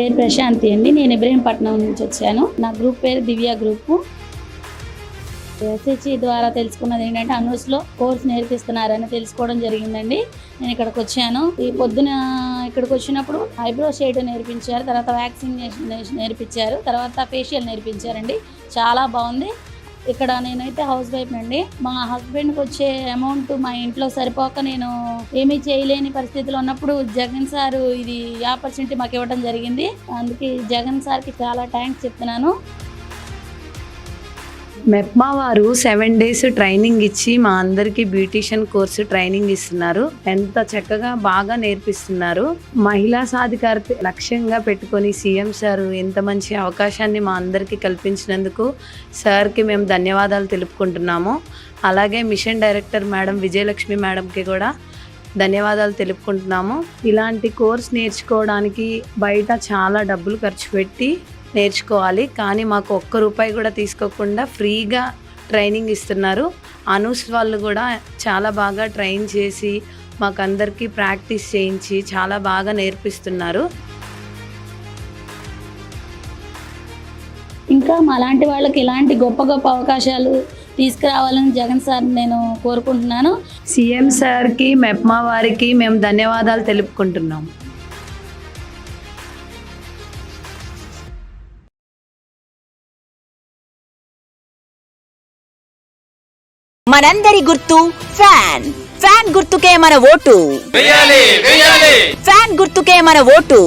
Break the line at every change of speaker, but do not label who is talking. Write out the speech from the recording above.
పేరు ప్రశాంతి అండి. నేను ఇబ్రహీంపట్నం నుంచి వచ్చాను. నా గ్రూప్ పేరు దివ్య గ్రూప్. ఎస్హెచ్ఈ ద్వారా తెలుసుకున్నది ఏంటంటే అనూస్లో కోర్స్ నేర్పిస్తున్నారని తెలుసుకోవడం జరిగిందండి. నేను ఇక్కడికి వచ్చాను. ఈ పొద్దున ఇక్కడికి వచ్చినప్పుడు ఐబ్రో షేడ్ నేర్పించారు. తర్వాత వ్యాక్సినేషన్ నేర్పించారు. తర్వాత ఫేషియల్ నేర్పించారండి. చాలా బాగుంది. ఇక్కడ నేనైతే హౌస్ వైఫ్ అండి. మా హస్బెండ్కి వచ్చే అమౌంట్ మా ఇంట్లో సరిపోక నేను ఏమీ చేయలేని పరిస్థితిలో ఉన్నప్పుడు జగన్ సార్ ఇది ఆపర్చునిటీ మాకు ఇవ్వడం జరిగింది. అందుకే జగన్ సార్కి చాలా థ్యాంక్స్ చెప్తున్నాను.
మెప్మా వారు సెవెన్ డేస్ ట్రైనింగ్ ఇచ్చి మా అందరికి బ్యూటిషియన్ కోర్సు ట్రైనింగ్ ఇస్తున్నారు. ఎంత చక్కగా బాగా నేర్పిస్తున్నారు. మహిళా సాధికారత లక్ష్యంగా పెట్టుకొని సీఎం సార్ ఎంత మంచి అవకాశాన్ని మా అందరికీ కల్పించినందుకు సార్కి మేము ధన్యవాదాలు తెలుపుకుంటున్నాము. అలాగే మిషన్ డైరెక్టర్ మేడం విజయలక్ష్మి మేడంకి కూడా ధన్యవాదాలు తెలుపుకుంటున్నాము. ఇలాంటి కోర్స్ నేర్చుకోవడానికి బయట చాలా డబ్బులు ఖర్చు పెట్టి నేర్చుకోవాలి. కానీ మాకు ఒక్క రూపాయి కూడా తీసుకోకుండా ఫ్రీగా ట్రైనింగ్ ఇస్తున్నారు. అనూస్ వాళ్ళు కూడా చాలా బాగా ట్రైన్ చేసి మాకందరికీ ప్రాక్టీస్ చేయించి చాలా బాగా నేర్పిస్తున్నారు.
ఇంకా మా లాంటి వాళ్ళకి ఇలాంటి గొప్ప గొప్ప అవకాశాలు తీసుకురావాలని జగన్ సార్ నేను కోరుకుంటున్నాను.
సీఎం సార్కి మెప్మా వారికి మేము ధన్యవాదాలు తెలుపుకుంటున్నాం.
మనందరి గుర్తు ఫ్యాన్. ఫ్యాన్ గుర్తుకే మన ఓటు. ఫ్యాన్ గుర్తుకే మన ఓటు.